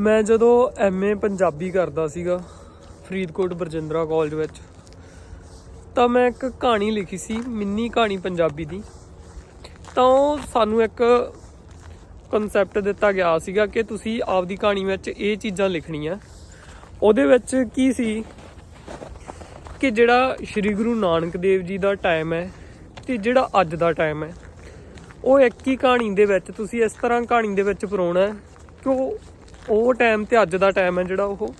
ਮੈਂ ਜਦੋਂ ਐਮਏ ਪੰਜਾਬੀ ਕਰਦਾ ਸੀਗਾ, ਫਰੀਦਕੋਟ ਬਰਜਿੰਦਰਾ ਕਾਲਜ ਵਿੱਚ, ਤਾਂ ਮੈਂ ਇੱਕ ਕਹਾਣੀ ਲਿਖੀ ਸੀ, ਮਿੰਨੀ ਕਹਾਣੀ ਪੰਜਾਬੀ ਦੀ। ਤਾਂ ਉਹ ਸਾਨੂੰ ਇੱਕ ਕਨਸੈਪਟ ਦਿੱਤਾ ਗਿਆ ਸੀਗਾ ਕਿ ਤੁਸੀਂ ਆਪਦੀ ਕਹਾਣੀ ਵਿੱਚ ਇਹ ਚੀਜ਼ਾਂ ਲਿਖਣੀਆਂ। ਉਹਦੇ ਵਿੱਚ ਕੀ ਸੀ ਕਿ ਜਿਹੜਾ ਸ੍ਰੀ ਗੁਰੂ ਨਾਨਕ ਦੇਵ ਜੀ ਦਾ ਟਾਈਮ ਹੈ ਤੇ ਜਿਹੜਾ ਅੱਜ ਦਾ ਟਾਈਮ ਹੈ, ਉਹ ਇੱਕ ਹੀ ਕਹਾਣੀ ਦੇ ਵਿੱਚ ਤੁਸੀਂ ਇਸ ਤਰ੍ਹਾਂ ਕਹਾਣੀ ਦੇ ਵਿੱਚ ਪਰੋਣਾ ਕਿ ਉਹ ਉਹ ਟਾਈਮ ਤੇ ਅੱਜ ਦਾ ਟਾਈਮ ਹੈ ਜਿਹੜਾ ਉਹ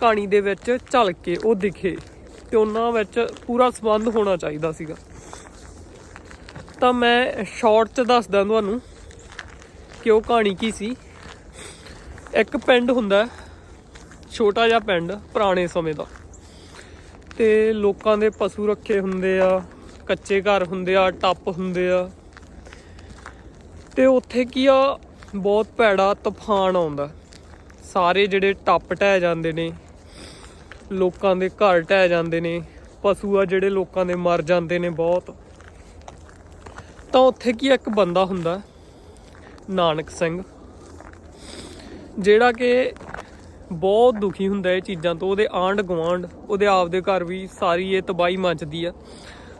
ਕਹਾਣੀ ਦੇ ਵਿੱਚ ਝਲਕ ਕੇ ਉਹ ਦਿਖੇ ਤੇ ਉਹਨਾਂ ਵਿੱਚ ਪੂਰਾ ਸੰਬੰਧ ਹੋਣਾ ਚਾਹੀਦਾ ਸੀਗਾ। ਤਾਂ ਮੈਂ ਸ਼ਾਰਟ ਚ ਦੱਸਦਾ ਤੁਹਾਨੂੰ ਕਿ ਉਹ ਕਹਾਣੀ ਕੀ ਸੀ। ਇੱਕ ਪਿੰਡ ਹੁੰਦਾ, ਛੋਟਾ ਜਿਹਾ ਪਿੰਡ, ਪੁਰਾਣੇ ਸਮੇਂ ਦਾ। ਤੇ ਲੋਕਾਂ ਦੇ ਪਸ਼ੂ ਰੱਖੇ ਹੁੰਦੇ ਆ, ਕੱਚੇ ਘਰ ਹੁੰਦੇ ਆ, ਟੱਪ ਹੁੰਦੇ ਆ। ਤੇ ਉੱਥੇ ਕੀ ਆ, ਬਹੁਤ ਭੈੜਾ ਤੂਫਾਨ ਆਉਂਦਾ। ਸਾਰੇ ਜਿਹੜੇ ਟੱਪ ਢਹਿ ਜਾਂਦੇ ਨੇ, ਲੋਕਾਂ ਦੇ ਘਰ ਢਹਿ ਜਾਂਦੇ ਨੇ, ਪਸ਼ੂ ਆ ਜਿਹੜੇ ਲੋਕਾਂ ਦੇ ਮਰ ਜਾਂਦੇ ਨੇ ਬਹੁਤ। ਤਾਂ ਉੱਥੇ ਕੀ ਇੱਕ ਬੰਦਾ ਹੁੰਦਾ, ਨਾਨਕ ਸਿੰਘ, ਜਿਹੜਾ ਕਿ ਬਹੁਤ ਦੁਖੀ ਹੁੰਦਾ ਇਹ ਚੀਜ਼ਾਂ ਤੋਂ, ਉਹਦੇ ਆਂਢ ਗੁਆਂਢ, ਉਹਦੇ ਆਪਦੇ ਘਰ ਵੀ ਸਾਰੀ ਇਹ ਤਬਾਹੀ ਮਚਦੀ ਆ।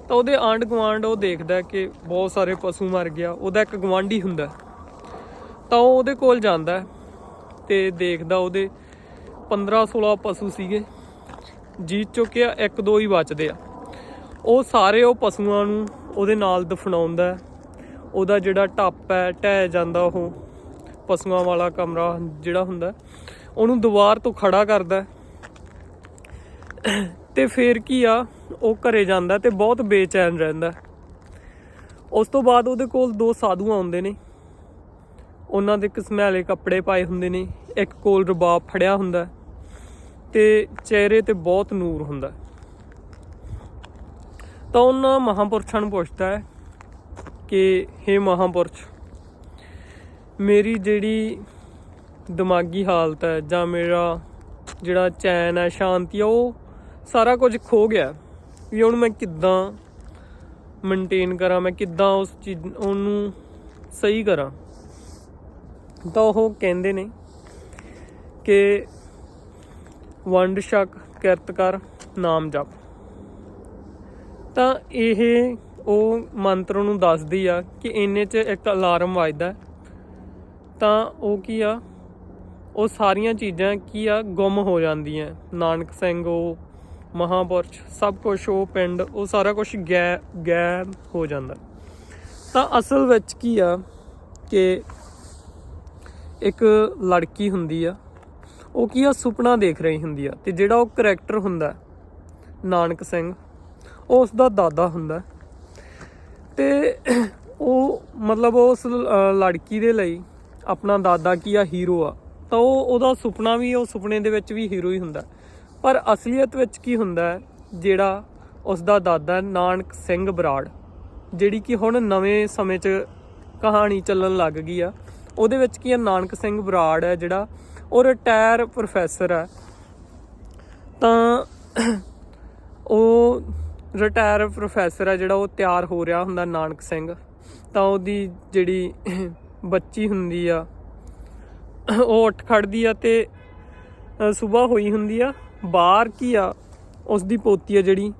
ਤਾਂ ਉਹਦੇ ਆਂਢ ਗੁਆਂਢ ਉਹ ਦੇਖਦਾ ਕਿ ਬਹੁਤ ਸਾਰੇ ਪਸ਼ੂ ਮਰ ਗਿਆ, ਉਹਦਾ ਇੱਕ ਗੁਆਂਢੀ ਹੁੰਦਾ। ਤਾਂ ਉਹ ਉਹਦੇ ਕੋਲ ਜਾਂਦਾ। ਤੇ ਦੇਖਦਾ ਉਹਦੇ 15 16 ਪਸ਼ੂ ਸੀਗੇ ਜੀਤ ਚੋਂ ਕਿ ਇੱਕ ਦੋ ਹੀ ਬਚਦੇ ਆ। ਉਹ ਸਾਰੇ ਉਹ ਪਸ਼ੂਆਂ ਨੂੰ ਉਹਦੇ ਨਾਲ ਦਫਨਾਉਂਦਾ ਉਹਦਾ ਜਿਹੜਾ ਟੱਪ ਹੈ, ਢਹਿ ਜਾਂਦਾ ਉਹ ਪਸ਼ੂਆਂ ਵਾਲਾ ਕਮਰਾ ਜਿਹੜਾ ਹੁੰਦਾ, ਉਹਨੂੰ ਦੀਵਾਰ ਤੋਂ ਖੜਾ ਕਰਦਾ ਹੈ। ਤੇ ਫੇਰ ਕੀ ਆ, ਉਹ ਘਰੇ ਜਾਂਦਾ ਤੇ ਬਹੁਤ ਬੇਚੈਨ ਰਹਿੰਦਾ ਉਸ ਤੋਂ ਬਾਅਦ ਉਹਦੇ ਕੋਲ ਦੋ ਸਾਧੂ ਆਉਂਦੇ ਨੇ। ਉਹਨਾਂ ਦੇ ਕਿਸਮੈਲੇ ਕੱਪੜੇ ਪਾਏ ਹੁੰਦੇ ਨੇ, ਇੱਕ ਕੋਲ ਰਬਾਬ ਫੜਿਆ ਹੁੰਦਾ ਹੈ ਤੇ ਚਿਹਰੇ ਤੇ ਬਹੁਤ ਨੂਰ ਹੁੰਦਾ ਤਾਂ ਉਹਨਾਂ ਮਹਾਪੁਰਸ਼ਾਂ ਨੂੰ ਪੁੱਛਦਾ ਹੈ ਕਿ हे ਮਹਾਪੁਰਸ਼ ਮੇਰੀ ਜਿਹੜੀ ਦਿਮਾਗੀ ਹਾਲਤ ਹੈ ਜਾਂ ਮੇਰਾ ਜਿਹੜਾ ਚੈਨ ਹੈ, ਸ਼ਾਂਤੀ ਹੈ, ਉਹ ਸਾਰਾ ਕੁਝ ਖੋ ਗਿਆ ਵੀ ਹੁਣ ਮੈਂ ਕਿੱਦਾਂ ਮੇਨਟੇਨ ਕਰਾਂ, ਮੈਂ ਕਿੱਦਾਂ ਉਸ ਚੀਜ਼ ਉਹਨੂੰ ਸਹੀ ਕਰਾਂ? ਤਾਂ ਉਹ ਕਹਿੰਦੇ ਨੇ ਕਿ ਵੰਡ ਛਕ ਕਿਰਤ ਕਰ ਨਾਮ ਜਪ। ਤਾਂ ਇਹ ਉਹ ਮੰਤਰ ਨੂੰ ਦੱਸਦੀ ਆ ਕਿ ਇੰਨੇ 'ਚ ਇੱਕ ਅਲਾਰਮ ਵੱਜਦਾ ਤਾਂ ਉਹ ਕੀ ਆ? ਉਹ ਸਾਰੀਆਂ ਚੀਜ਼ਾਂ ਕੀ ਆ? ਗੁੰਮ ਹੋ ਜਾਂਦੀਆਂ। ਨਾਨਕ ਸਿੰਘ, ਉਹ ਮਹਾਪੁਰਸ਼, ਸਭ ਕੁਝ ਉਹ ਪਿੰਡ, ਉਹ ਸਾਰਾ ਕੁਝ ਗੈ ਗਾਇਬ ਹੋ ਜਾਂਦਾ। ਤਾਂ ਅਸਲ ਵਿੱਚ ਕੀ ਆ ਕਿ ਇੱਕ ਲੜਕੀ ਹੁੰਦੀ ਆ, ਉਹ ਕੀ ਆ, ਸੁਪਨਾ ਦੇਖ ਰਹੀ ਹੁੰਦੀ ਆ ਤੇ ਜਿਹੜਾ ਉਹ ਕਰੈਕਟਰ ਹੁੰਦਾ ਨਾਨਕ ਸਿੰਘ, ਉਹ ਉਸ ਦਾ ਦਾਦਾ ਹੁੰਦਾ ਤੇ ਉਹ ਮਤਲਬ ਉਸ ਲੜਕੀ ਦੇ ਲਈ ਆਪਣਾ ਦਾਦਾ ਕੀ ਆ ਹੀਰੋ ਆ। ਤਾਂ ਉਹ, ਉਹਦਾ ਸੁਪਨਾ ਵੀ, ਉਹ ਸੁਪਨੇ ਦੇ ਵਿੱਚ ਵੀ ਹੀਰੋ ਹੀ ਹੁੰਦਾ ਪਰ ਅਸਲੀਅਤ ਵਿੱਚ ਕੀ ਹੁੰਦਾ ਜਿਹੜਾ ਉਸ ਦਾ ਦਾਦਾ ਨਾਨਕ ਸਿੰਘ ਬਰਾੜ, ਜਿਹੜੀ ਕਿ ਹੁਣ ਨਵੇਂ ਸਮੇਂ 'ਚ ਕਹਾਣੀ ਚੱਲਣ ਲੱਗ ਗਈ ਆ। ਉਹਦੇ ਵਿੱਚ ਕੀ ਆ, ਨਾਨਕ ਸਿੰਘ ਬਰਾੜ ਹੈ ਜਿਹੜਾ ਉਹ ਰਿਟਾਇਰ ਪ੍ਰੋਫੈਸਰ ਹੈ। ਤਾਂ ਉਹ ਰਿਟਾਇਰ ਪ੍ਰੋਫੈਸਰ ਹੈ ਜਿਹੜਾ ਉਹ ਤਿਆਰ ਹੋ ਰਿਹਾ ਹੁੰਦਾ ਨਾਨਕ ਸਿੰਘ। ਤਾਂ ਉਹਦੀ ਜਿਹੜੀ ਬੱਚੀ ਹੁੰਦੀ ਆ, ਉਹ ਉੱਠ ਖੜਦੀ ਆ ਤੇ ਸਵੇਰ ਹੋਈ ਹੁੰਦੀ ਆ, ਬਾਹਰ ਕੀ ਆ ਉਸ ਦੀ ਪੋਤੀ ਆ ਜਿਹੜੀ,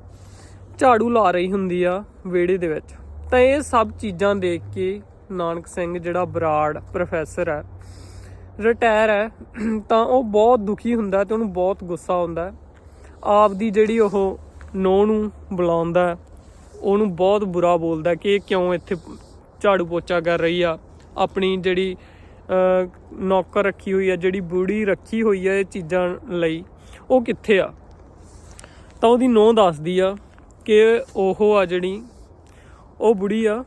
ਝਾੜੂ ਲਾ ਰਹੀ ਹੁੰਦੀ ਆ ਵਿਹੜੇ ਦੇ ਵਿੱਚ। ਤਾਂ ਇਹ ਸਭ ਚੀਜ਼ਾਂ ਦੇਖ ਕੇ ਨਾਨਕ ਸਿੰਘ ਜਿਹੜਾ ਬਰਾੜ ਪ੍ਰੋਫੈਸਰ ਹੈ ਰਿਟਾਇਰ ਹੈ, ਤਾਂ ਉਹ ਬਹੁਤ ਦੁਖੀ ਹੁੰਦਾ ਤੇ ਉਹਨੂੰ ਬਹੁਤ ਗੁੱਸਾ ਆਉਂਦਾ ਆਪ ਦੀ ਜਿਹੜੀ ਉਹ ਨੌ ਨੂੰ ਬੁਲਾਉਂਦਾ ਉਹਨੂੰ ਬਹੁਤ ਬੁਰਾ ਬੋਲਦਾ ਕਿ ਇਹ ਕਿਉਂ ਇੱਥੇ ਝਾੜੂ ਪੋਚਾ ਕਰ ਰਹੀ ਆ, ਆਪਣੀ ਜਿਹੜੀ ਨੌਕਰ ਰੱਖੀ ਹੋਈ ਆ, ਜਿਹੜੀ ਬੁੜੀ ਰੱਖੀ ਹੋਈ ਆ ਇਹ ਚੀਜ਼ਾਂ ਲਈ, ਉਹ ਕਿੱਥੇ ਆ? ਤਾਂ ਉਹਦੀ ਨੌ ਦੱਸਦੀ ਆ ਕਿ ਉਹ ਆ ਜਿਹੜੀ, ਉਹ ਬੁੜੀ ਆ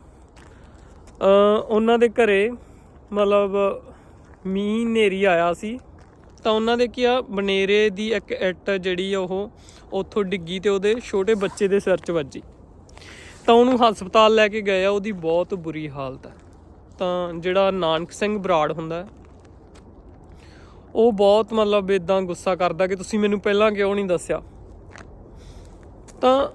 ਉਹਨਾਂ ਦੇ ਘਰੇ ਮਤਲਬ ਮੀਂਹ ਨੇਰੀ ਆਇਆ ਸੀ, ਤਾਂ ਉਹਨਾਂ ਦੇ ਕੀ ਆ ਬਨੇਰੇ ਦੀ ਇੱਕ ਇੱਟ ਜਿਹੜੀ ਆ ਉਹ ਉੱਥੋਂ ਡਿੱਗੀ ਤੇ ਉਹਦੇ ਛੋਟੇ ਬੱਚੇ ਦੇ ਸਿਰ 'ਚ ਵੱਜੀ। ਤਾਂ ਉਹਨੂੰ ਹਸਪਤਾਲ ਲੈ ਕੇ ਗਏ ਆ, ਉਹਦੀ ਬਹੁਤ ਬੁਰੀ ਹਾਲਤ ਹੈ ਤਾਂ ਜਿਹੜਾ ਨਾਨਕ ਸਿੰਘ ਬਰਾੜ ਹੁੰਦਾ, ਉਹ ਬਹੁਤ ਮਤਲਬ ਇਦਾਂ ਗੁੱਸਾ ਕਰਦਾ ਕਿ ਤੁਸੀਂ ਮੈਨੂੰ ਪਹਿਲਾਂ ਕਿਉਂ ਨਹੀਂ ਦੱਸਿਆ? ਤਾਂ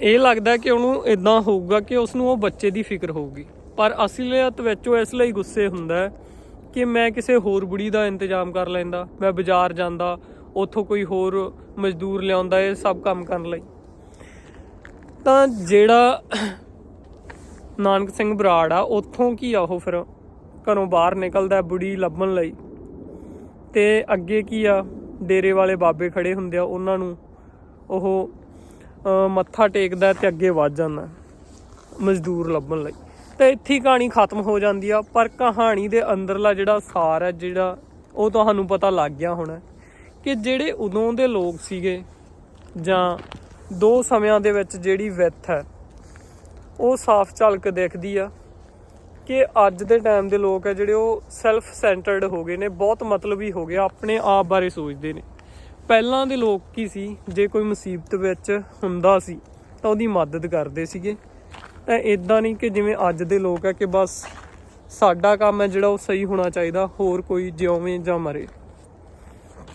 ਇਹ ਲੱਗਦਾ ਕਿ ਉਹਨੂੰ ਇਦਾਂ ਹੋਊਗਾ ਕਿ ਉਸ ਨੂੰ ਉਹ ਬੱਚੇ ਦੀ ਫਿਕਰ ਹੋਊਗੀ। ਪਰ ਅਸਲੀਅਤ ਵਿੱਚ ਉਹ ਇਸ ਲਈ ਗੁੱਸੇ ਹੁੰਦਾ ਕਿ ਮੈਂ ਕਿਸੇ ਹੋਰ ਬੁੜੀ ਦਾ ਇੰਤਜ਼ਾਮ ਕਰ ਲੈਂਦਾ, ਮੈਂ ਬਾਜ਼ਾਰ ਜਾਂਦਾ, ਉੱਥੋਂ ਕੋਈ ਹੋਰ ਮਜ਼ਦੂਰ ਲਿਆਉਂਦਾ, ਇਹ ਸਭ ਕੰਮ ਕਰਨ ਲਈ। ਤਾਂ ਜਿਹੜਾ ਨਾਨਕ ਸਿੰਘ ਬਰਾੜ ਆ, ਉੱਥੋਂ ਕੀ ਆ ਉਹ ਫਿਰ? ਘਰੋਂ ਬਾਹਰ ਨਿਕਲਦਾ ਬੁੜੀ ਲੱਭਣ ਲਈ। ਤੇ ਅੱਗੇ ਕੀ ਆ? ਡੇਰੇ ਵਾਲੇ ਬਾਬੇ ਖੜੇ ਹੁੰਦੇ ਆ, ਉਹਨਾਂ ਨੂੰ ਉਹ ਮੱਥਾ ਟੇਕਦਾ ਤੇ ਅੱਗੇ ਵੱਧ ਜਾਂਦਾ ਮਜ਼ਦੂਰ ਲੱਭਣ ਲਈ। ਤੇ ਇੱਥੇ ਹੀ ਕਹਾਣੀ ਖਤਮ ਹੋ ਜਾਂਦੀ ਆ, ਪਰ ਕਹਾਣੀ ਦੇ ਅੰਦਰਲਾ ਜਿਹੜਾ ਸਾਰ ਹੈ ਜਿਹੜਾ ਉਹ ਤੁਹਾਨੂੰ ਪਤਾ ਲੱਗ ਗਿਆ ਹੋਣਾ ਕਿ ਜਿਹੜੇ ਉਦੋਂ ਦੇ ਲੋਕ ਸੀਗੇ ਜਾਂ ਦੋ ਸਮਿਆਂ ਦੇ ਵਿੱਚ ਜਿਹੜੀ ਵਿੱਥ ਹੈ, ਉਹ ਸਾਫ਼ ਝਲਕ ਦਿਖਦੀ ਆ ਕਿ ਅੱਜ ਦੇ ਟਾਈਮ ਦੇ ਲੋਕ ਆ ਜਿਹੜੇ ਉਹ ਸੈਲਫ ਸੈਂਟਰਡ ਹੋ ਗਏ ਨੇ, ਬਹੁਤ ਮਤਲਬੀ ਹੋ ਗਏ, ਆਪਣੇ ਆਪ ਬਾਰੇ ਸੋਚਦੇ ਨੇ। ਪਹਿਲਾਂ ਦੇ ਲੋਕ ਕੀ ਸੀ? ਜੇ ਕੋਈ ਮੁਸੀਬਤ ਵਿੱਚ ਹੁੰਦਾ ਸੀ ਤਾਂ ਉਹਦੀ ਮਦਦ ਕਰਦੇ ਸੀਗੇ। ਤਾਂ ਇਦਾਂ ਨਹੀਂ ਕਿ ਜਿਵੇਂ ਅੱਜ ਦੇ ਲੋਕ ਆ ਕਿ ਬਸ ਸਾਡਾ ਕੰਮ ਹੈ ਜਿਹੜਾ ਉਹ ਸਹੀ ਹੋਣਾ ਚਾਹੀਦਾ, ਹੋਰ ਕੋਈ ਜਿਉਵੇਂ ਜਾਂ ਮਰੇ।